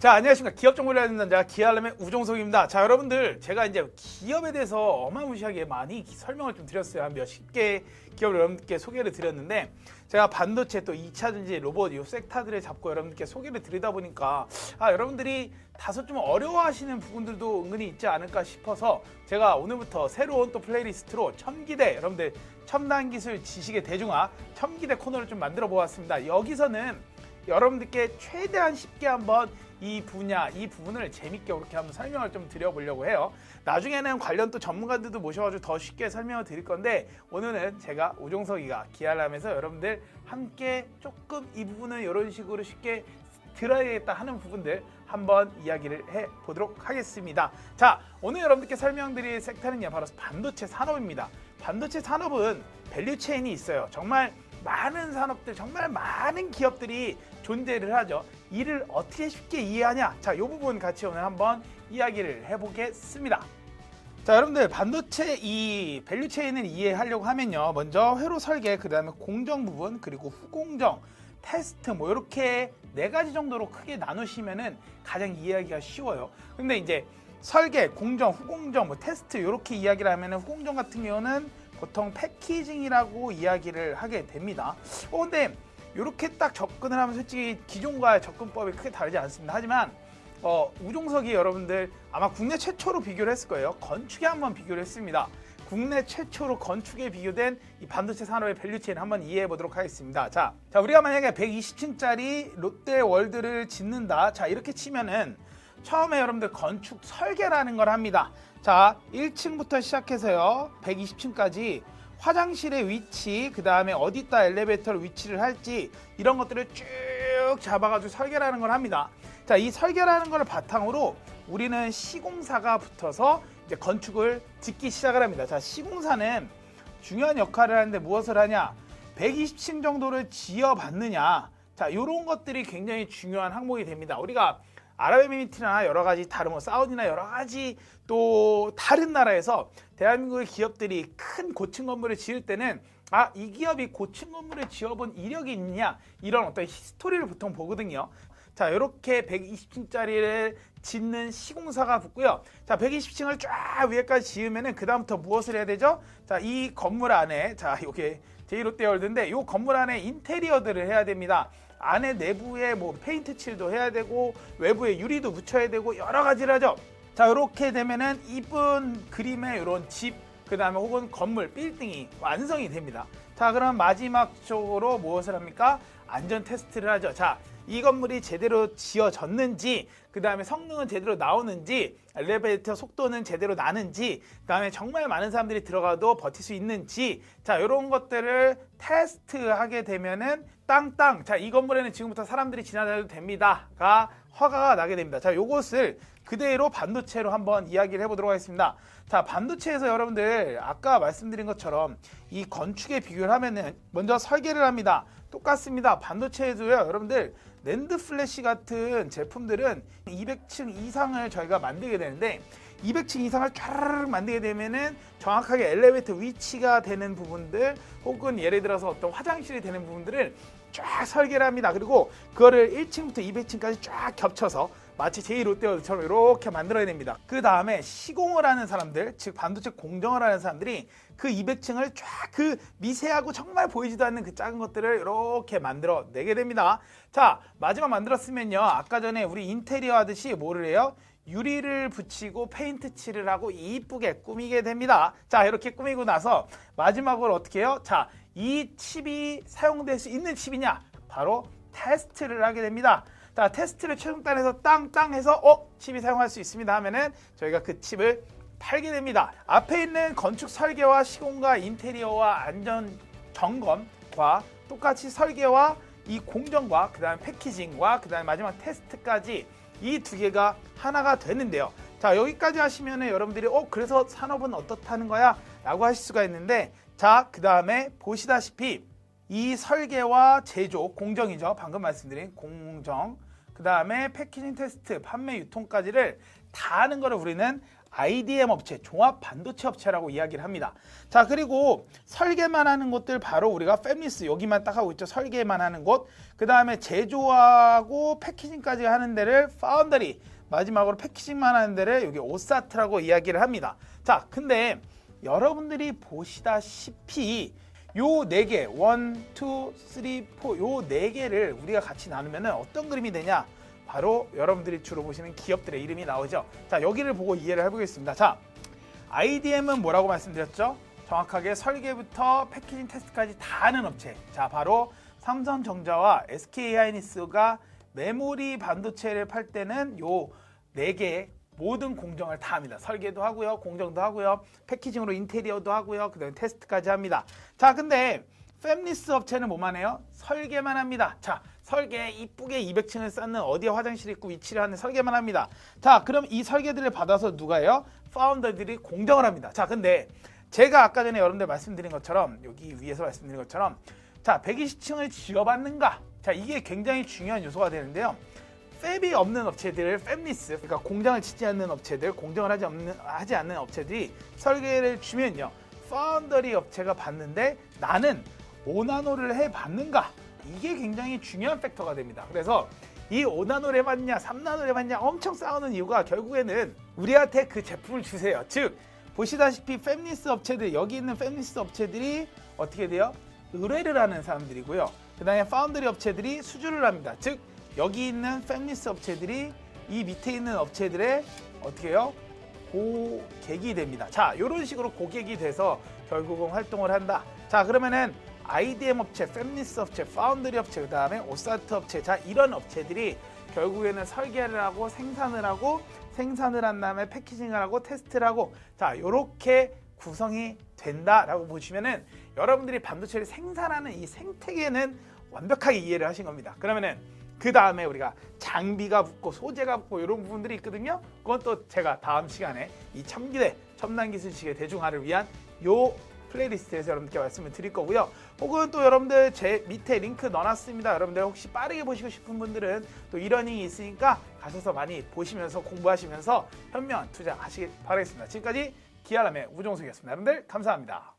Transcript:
자, 안녕하십니까. 기업 정보를 알리는 남자 기아람의 우종석입니다. 자, 여러분들, 제가 이제 기업에 대해서 어마무시하게 많이 기- 설명을 좀 드렸어요. 한 몇십 개 기업을 여러분들께 소개를 드렸는데, 제가 반도체 또 2차전지 로봇 이 섹터들을 잡고 여러분들께 소개를 드리다 보니까, 아, 여러분들이 다소 좀 어려워하시는 부분들도 은근히 있지 않을까 싶어서, 제가 오늘부터 새로운 또 플레이리스트로 첨기대, 여러분들 첨단 기술 지식의 대중화, 첨기대 코너를 좀 만들어 보았습니다. 여기서는 여러분들께 최대한 쉽게 한번 이 분야, 이 부분을 재밌게 그렇게 한번 설명을 좀 드려보려고 해요. 나중에는 관련 또 전문가들도 모셔가지고 더 쉽게 설명을 드릴 건데 오늘은 제가 오종석이가 기아람에서 여러분들 함께 조금 이 부분을 이런 식으로 쉽게 들어야겠다 하는 부분들 한번 이야기를 해 보도록 하겠습니다. 자, 오늘 여러분들께 설명드릴 섹터는요, 바로 반도체 산업입니다. 반도체 산업은 밸류 체인이 있어요. 정말 많은 산업들, 정말 많은 기업들이 존재를 하죠. 이를 어떻게 쉽게 이해하냐? 자, 이 부분 같이 오늘 한번 이야기를 해보겠습니다. 자, 여러분들 반도체 이 밸류 체인을 이해하려고 하면요. 먼저 회로 설계, 그다음에 공정 부분, 그리고 후공정, 테스트 뭐 이렇게 네 가지 정도로 크게 나누시면은 가장 이해하기가 쉬워요. 근데 이제 설계, 공정, 후공정, 뭐 테스트 이렇게 이야기를 하면은 후공정 같은 경우는 보통 패키징이라고 이야기를 하게 됩니다. 어, 근데 이렇게 딱 접근을 하면 솔직히 기존과의 접근법이 크게 다르지 않습니다. 하지만 어, 우종석이 여러분들 아마 국내 최초로 비교를 했을 거예요. 건축에 한번 비교를 했습니다. 국내 최초로 건축에 비교된 이 반도체 산업의 밸류체인 한번 이해해 보도록 하겠습니다. 자, 자 우리가 만약에 120층짜리 롯데 월드를 짓는다. 자 이렇게 치면은 처음에 여러분들 건축 설계라는 걸 합니다. 자 1층부터 시작해서요 120층까지 화장실의 위치, 그 다음에 어디다 엘리베이터를 위치를 할지 이런 것들을 쭉 잡아가지고 설계라는 걸 합니다. 자, 이 설계라는 걸 바탕으로 우리는 시공사가 붙어서 이제 건축을 짓기 시작을 합니다. 자, 시공사는 중요한 역할을 하는데 무엇을 하냐? 120층 정도를 지어봤느냐? 자, 이런 것들이 굉장히 중요한 항목이 됩니다. 우리가 아랍에미리트나 여러 가지 다른 뭐 사우디나 여러 가지 또 다른 나라에서 대한민국의 기업들이 큰 고층 건물을 지을 때는 아 이 기업이 고층 건물을 지어본 이력이 있느냐 이런 어떤 히스토리를 보통 보거든요. 자 이렇게 120층짜리를 짓는 시공사가 붙고요. 자 120층을 쫙 위에까지 지으면은 그 다음부터 무엇을 해야 되죠? 자 이 건물 안에 자 요게 제이롯데월드인데 이 건물 안에 인테리어들을 해야 됩니다. 안에 내부에 뭐 페인트 칠도 해야 되고 외부에 유리도 붙여야 되고 여러 가지를 하죠. 자 이렇게 되면은 이쁜 그림의 이런 집 그다음에 혹은 건물 빌딩이 완성이 됩니다. 자 그럼 마지막적으로 무엇을 합니까? 안전 테스트를 하죠. 자 이 건물이 제대로 지어졌는지 그 다음에 성능은 제대로 나오는지 엘리베이터 속도는 제대로 나는지 그 다음에 정말 많은 사람들이 들어가도 버틸 수 있는지 자 이런 것들을 테스트하게 되면은 땅땅 자 이 건물에는 지금부터 사람들이 지나다녀도 됩니다가 허가가 나게 됩니다. 자 요것을 그대로 반도체로 한번 이야기를 해보도록 하겠습니다. 자 반도체에서 여러분들 아까 말씀드린 것처럼 이 건축에 비교를 하면은 먼저 설계를 합니다. 똑같습니다. 반도체에도요 여러분들 랜드 플래시 같은 제품들은 200층 이상을 저희가 만들게 되는데 200층 이상을 쫙 만들게 되면은 정확하게 엘리베이터 위치가 되는 부분들 혹은 예를 들어서 어떤 화장실이 되는 부분들을 쫙 설계를 합니다. 그리고 그거를 1층부터 200층까지 쫙 겹쳐서 마치 제2롯데월드처럼 이렇게 만들어야 됩니다. 그 다음에 시공을 하는 사람들, 즉 반도체 공정을 하는 사람들이 그 200층을 쫙 그 미세하고 정말 보이지도 않는 그 작은 것들을 이렇게 만들어 내게 됩니다. 자, 마지막 만들었으면요. 아까 전에 우리 인테리어 하듯이 뭐를 해요? 유리를 붙이고 페인트 칠을 하고 이쁘게 꾸미게 됩니다. 자, 이렇게 꾸미고 나서 마지막으로 어떻게 해요? 자, 이 칩이 사용될 수 있는 칩이냐? 바로 테스트를 하게 됩니다. 자, 테스트를 최종단에서 땅땅 해서 어, 칩이 사용할 수 있습니다 하면은 저희가 그 칩을 팔게 됩니다. 앞에 있는 건축 설계와 시공과 인테리어와 안전 점검과 똑같이 설계와 이 공정과 그다음에 패키징과 그다음에 마지막 테스트까지 이 두 개가 하나가 되는데요. 자 여기까지 하시면은 여러분들이 어 그래서 산업은 어떻다는 거야?라고 하실 수가 있는데 자 그 다음에 보시다시피 이 설계와 제조 공정이죠. 방금 말씀드린 공정 그 다음에 패키징 테스트, 판매 유통까지를 다 하는 거를 우리는 IDM 업체, 종합 반도체 업체라고 이야기를 합니다. 자, 그리고 설계만 하는 곳들 바로 우리가 팹리스 여기만 딱 하고 있죠. 설계만 하는 곳. 그 다음에 제조하고 패키징까지 하는 데를 파운더리. 마지막으로 패키징만 하는 데를 여기 오사트라고 이야기를 합니다. 자, 근데 여러분들이 보시다시피 요 네 개, 원, 투, 쓰리, 포, 요 네 개를 우리가 같이 나누면 어떤 그림이 되냐? 바로 여러분들이 주로 보시는 기업들의 이름이 나오죠. 자, 여기를 보고 이해를 해보겠습니다. 자, IDM은 뭐라고 말씀드렸죠? 정확하게 설계부터 패키징 테스트까지 다 하는 업체. 자, 바로 삼성전자와 SK 하이닉스가 메모리 반도체를 팔 때는 요네개 모든 공정을 다 합니다. 설계도 하고요, 공정도 하고요, 패키징으로 인테리어도 하고요, 그다음에 테스트까지 합니다. 자, 근데 팹리스 업체는 뭐만 해요? 설계만 합니다. 자, 설계 이쁘게 200층을 쌓는 어디에 화장실 있고 위치를 하는 설계만 합니다. 자, 그럼 이 설계들을 받아서 누가 해요? 파운더들이 공정을 합니다. 자, 근데 제가 아까 전에 여러분들 말씀드린 것처럼 여기 위에서 말씀드린 것처럼 자, 120층을 지어봤는가? 자, 이게 굉장히 중요한 요소가 되는데요. 팹이 없는 업체들을 팹리스, 그러니까 공장을 짓지 않는 업체들, 공정을 하지, 없는, 하지 않는 업체들이 설계를 주면요. 파운더리 업체가 봤는데 나는 5나노를 해봤는가? 이게 굉장히 중요한 팩터가 됩니다. 그래서 이 5나노를 해봤냐, 3나노를 해봤냐 엄청 싸우는 이유가 결국에는 우리한테 그 제품을 주세요. 즉, 보시다시피 팹리스 업체들, 여기 있는 팹리스 업체들이 어떻게 돼요? 의뢰를 하는 사람들이고요. 그 다음에 파운드리 업체들이 수주를 합니다. 즉, 여기 있는 팹리스 업체들이 이 밑에 있는 업체들의 어떻게 해요? 고객이 됩니다. 자, 이런 식으로 고객이 돼서 결국은 활동을 한다. 자, 그러면은 IDM 업체, 팹리스 업체, 파운드리 업체, 그 다음에 오사트 업체, 자 이런 업체들이 결국에는 설계를 하고 생산을 하고 생산을 한 다음에 패키징을 하고 테스트를 하고 자 이렇게 구성이 된다라고 보시면은 여러분들이 반도체를 생산하는 이 생태계는 완벽하게 이해를 하신 겁니다. 그러면은 그 다음에 우리가 장비가 붙고 소재가 붙고 이런 부분들이 있거든요. 그건 또 제가 다음 시간에 이 첨기대 첨단 기술식의 대중화를 위한 요 플레이리스트에서 여러분께 말씀을 드릴 거고요. 혹은 또 여러분들 제 밑에 링크 넣어놨습니다. 여러분들 혹시 빠르게 보시고 싶은 분들은 또 이러닝이 있으니까 가셔서 많이 보시면서 공부하시면서 현명 투자하시길 바라겠습니다. 지금까지 기아람의 우종석이었습니다. 여러분들 감사합니다.